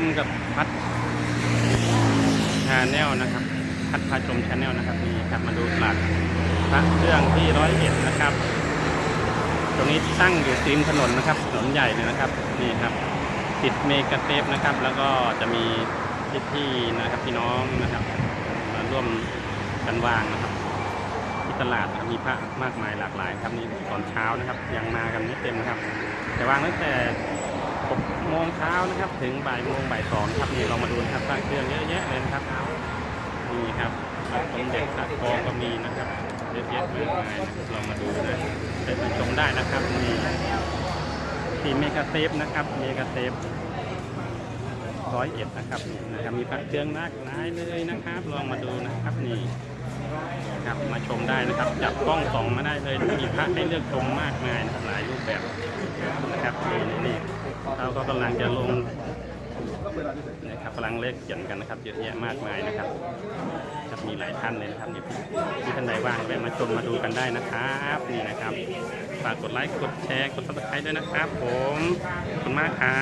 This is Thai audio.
มกับพัดชาแนลนะครับพัดพาชมชาแนลนะครับนี่ครับมาดูตลาดพระเครื่องที่ร้อยเอ็ดนะครับ ตรงนี้ตั้งอยู่ริมถนนนะครับถนนใหญ่เลยนะครับนี่ครับติดเมกะเทปนะครับ แล้วก็จะมีพี่ๆนะครับพี่น้องนะครับมาร่วมกันวางนะครับ ที่ตลาดมีพระมากมายหลากหลายครับนี่ตอนเช้านะครับ ยังมากันไม่เต็มนะครับ แต่วางตั้งแต่ 6โมงเช้านะครับ ถึงบ่ายโมงบ่ายสองครับนี่เรามาดูนะครับพระเครื่องเยอะแยะเลยนะครับนี่ครับพระสมเด็จพระทองก็มีนะครับเยอะแยะมากมายนะครับเรามาดูนะไปชมได้นะครับนี่ที่เมกาเซฟนะครับเมกาเซฟร้อยเอ็ดนะครับนะครับมีพระเครื่องนักหลายเลยนะครับ ลองมาดูนะครับนี่ครับมาชมได้นะครับ จับกล้องส่องมาได้เลยมีพระให้เลือกชมมากมายนะหลายรูปแบบ ก็กำลังจะลงนะครับกำลังเลขเขียนกันนะครับเยอะแยะมากมายนะครับครับมีหลายท่านเลยนะครับนี่ที่ท่านใดว่างแวะมาชมมาดูกันได้นะครับนี่นะครับฝากกดไลค์กดแชร์กดซับสไครต์ด้วยนะครับ ผมขอบคุณมากครับ